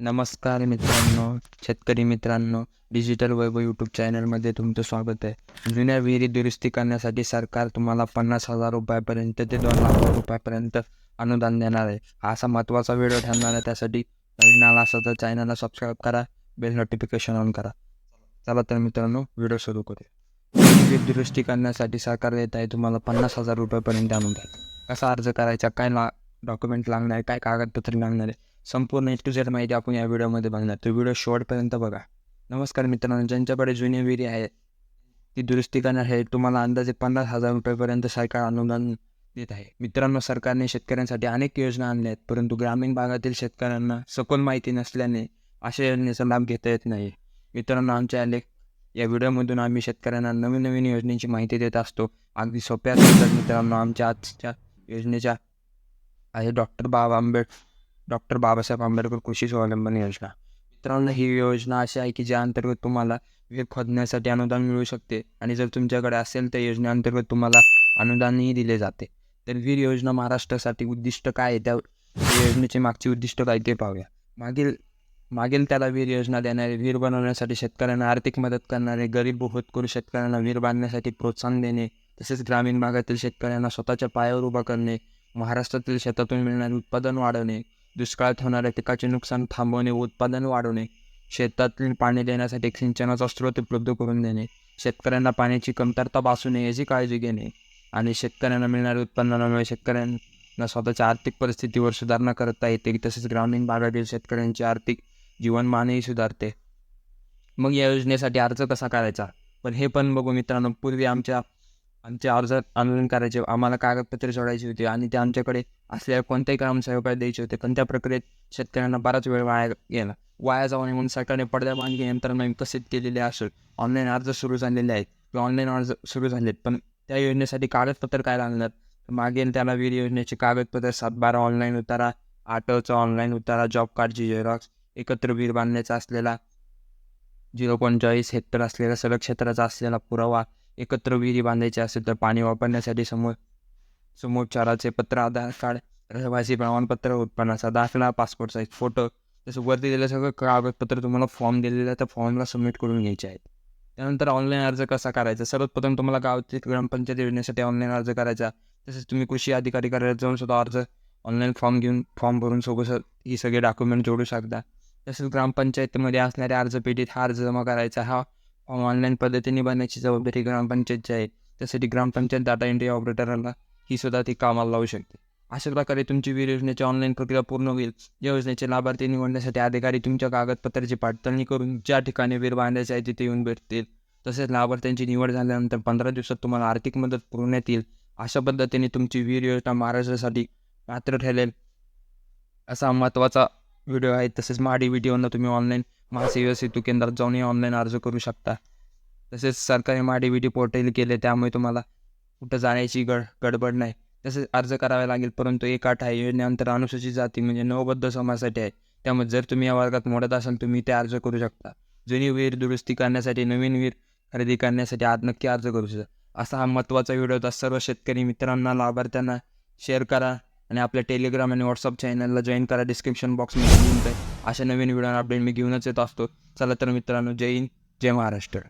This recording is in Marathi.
नमस्कार मित्रांनो शेतकरी मित्रांनो डिजिटल वैभव यूट्यूब चॅनलमध्ये तुमचं स्वागत आहे. जुन्या विहिरी दुरुस्ती करण्यासाठी सरकार तुम्हाला पन्नास हजार रुपयापर्यंत ते दोन लाख रुपयापर्यंत अनुदान देणार आहे. असा महत्त्वाचा व्हिडिओ ठरणार आहे त्यासाठी नवीन आला असेल तर चॅनलला सबस्क्राईब करा बेल नोटिफिकेशन ऑन करा. चला तर मित्रांनो व्हिडिओ सुरू करूया. विहिरी दुरुस्ती करण्यासाठी सरकार देत आहे तुम्हाला पन्नास हजार रुपयापर्यंत अनुदान. कसा अर्ज करायचा काय ला डॉक्युमेंट लागणार आहे काय कागदपत्रे लागणार आहे संपूर्ण ए टू झेड माहिती आपण या व्हिडिओमध्ये बघणार. तो व्हिडिओ शेवटपर्यंत बघा. नमस्कार मित्रांनो ज्यांच्याकडे जुनी विहिरी आहे ती दुरुस्ती करणार आहे तुम्हाला अंदाजे पन्नास हजार रुपयेपर्यंत सरकार अनुदान देत आहे. मित्रांनो सरकारने शेतकऱ्यांसाठी अनेक योजना आणल्या आहेत परंतु ग्रामीण भागातील शेतकऱ्यांना सखोल माहिती नसल्याने अशा योजनेचा लाभ घेता येत नाही. मित्रांनो आमच्या लेख या व्हिडिओमधून आम्ही शेतकऱ्यांना नवीन नवीन योजनेची माहिती देत असतो. अगदी सोप्या मित्रांनो आमच्या आजच्या योजनेच्या आहे डॉक्टर बाबा आंबेडकर डॉक्टर बाबासाहेब आंबेडकर कृषी स्वावलंबन योजना. मित्रांनो ही योजना अशी आहे की ज्या अंतर्गत तुम्हाला विहीर खोदण्यासाठी अनुदान मिळू शकते आणि जर तुमच्याकडे असेल तर योजनेअंतर्गत तुम्हाला अनुदानही दिले जाते. तर वीर योजना महाराष्ट्रासाठी उद्दिष्ट काय आहे? त्या योजनेचे मागची उद्दिष्ट काय ते पाहूया. मागील मागील त्याला वीर योजना देणारे वीर बनवण्यासाठी शेतकऱ्यांना आर्थिक मदत करणारे गरीब होतकरू शेतकऱ्यांना वीर बांधण्यासाठी प्रोत्साहन देणे तसेच ग्रामीण भागातील शेतकऱ्यांना स्वतःच्या पायावर उभा करणे महाराष्ट्रातील शेतातून मिळणारे उत्पादन वाढवणे दुष्काळात होणाऱ्या पिकाचे नुकसान थांबवणे व उत्पादन वाढवणे शेतातील पाणी देण्यासाठी एक सिंचनाचा स्रोत उपलब्ध करून देणे शेतकऱ्यांना पाण्याची कमतरता भासू नये याची काळजी घेणे आणि शेतकऱ्यांना मिळणाऱ्या उत्पन्नामुळे शेतकऱ्यांना स्वतःच्या आर्थिक परिस्थितीवर सुधारणा करता येते तसेच ग्रामीण भागातील शेतकऱ्यांचे आर्थिक जीवनमानही सुधारते. मग या योजनेसाठी अर्ज कसा करायचा? पण हे पण बघू मित्रांनो पूर्वी आमच्या आमचे अर्ज ऑनलाईन करायचे. आम्हाला कागदपत्रे जोडायची होती आणि ते आमच्याकडे असलेल्या कोणत्याही ग्रामसेवकाला द्यायचे होते. पण त्या प्रक्रियेत शेतकऱ्यांना बराच वेळ वाया गेला. वाया जाऊ नये म्हणून सरकारने पडद्या बांधणी यंत्रणा विकसित केलेले असून ऑनलाईन अर्ज सुरू झालेले आहेत. किंवा ऑनलाईन अर्ज सुरू झालेत. पण त्या योजनेसाठी कागदपत्र काय लागणार? मागेल त्याला वीर योजनेचे कागदपत्र सातबारा ऑनलाईन उतारा आटोचा ऑनलाईन उतारा जॉब कार्डची झेरॉक्स एकत्र वीर बांधण्याचा असलेला झिरो पंचेचाळीस हेक्टर असलेला सलग क्षेत्राचा असलेला पुरावा एकत्र विहिरी बांधायची असेल तर पाणी वापरण्यासाठी समोर समोपचाराचे पत्र आधार कार्ड रहिवासी प्रमाणपत्र उत्पन्नाचा दाखला पासपोर्ट साईज फोटो तसं वरती दिलेलं सगळं कागदपत्र तुम्हाला फॉर्म दिलेलं आहे त्या फॉर्मला सबमिट करून घ्यायचे आहेत. त्यानंतर ऑनलाईन अर्ज कसा करायचा? सर्वप्रथम तुम्हाला गावची ग्रामपंचायत योजनेसाठी ऑनलाईन अर्ज करायचा. तसेच तुम्ही कृषी अधिकारी कार्यालयात जाऊन सुद्धा अर्ज ऑनलाईन फॉर्म घेऊन फॉर्म भरून सोबत ही सगळे डॉक्युमेंट जोडू शकता. तसेच ग्रामपंचायतीमध्ये असणाऱ्या अर्ज पेटीत हा अर्ज जमा करायचा. हा ऑनलाईन पद्धतीने बनण्याची जबाबदारी ग्रामपंचायतची आहे त्यासाठी ग्रामपंचायत डाटा एंट्री ऑपरेटरला ही सुद्धा ती कामाला लावू शकते. अशा प्रकारे तुमची वीर योजनेची ऑनलाईन प्रक्रिया पूर्ण होईल. या योजनेचे लाभार्थी निवडण्यासाठी अधिकारी तुमच्या कागदपत्राची पडताळणी करून ज्या ठिकाणी वीर बांधायचे आहे तिथे येऊन भेटतील. तसेच लाभार्थ्यांची निवड झाल्यानंतर पंधरा दिवसात तुम्हाला आर्थिक मदत पुरवण्यात येईल. अशा पद्धतीने तुमची वीर योजना महाराष्ट्रासाठी पात्र ठरेल. असा महत्त्वाचा व्हिडिओ आहे. तसेच महाडी व्हिडिओना तुम्ही ऑनलाईन महासेवा सेतू केंद्रात जाऊनही ऑनलाईन अर्ज करू शकता. तसेच सरकारी महाडीबीटी पोर्टल केले त्यामुळे तुम्हाला कुठं जाण्याची गड गडबड नाही. तसेच अर्ज करावा लागेल परंतु एक आठ आहे योजनेअंतर अनुसूचित जाती म्हणजे नवबद्ध समाजासाठी आहे. त्यामुळे जर तुम्ही या वर्गात मोडत असाल तुम्ही ते अर्ज करू शकता. जुनी वीर दुरुस्ती करण्यासाठी नवीन वीर खरेदी करण्यासाठी आज नक्की अर्ज करू शकता. असा हा महत्त्वाचा व्हिडिओ होता. सर्व शेतकरी मित्रांना लाभार्थ्यांना शेअर करा. आणि आपल्या टेलिग्राम आणि व्हॉट्सअप चॅनलला जॉईन करा. डिस्क्रिप्शन बॉक्समध्ये लिंक आहे. अशा नवीन व्हिडिओ अपडेट मी घेऊनच येत असतो. चला तर मित्रांनो जय हिंद जय महाराष्ट्र.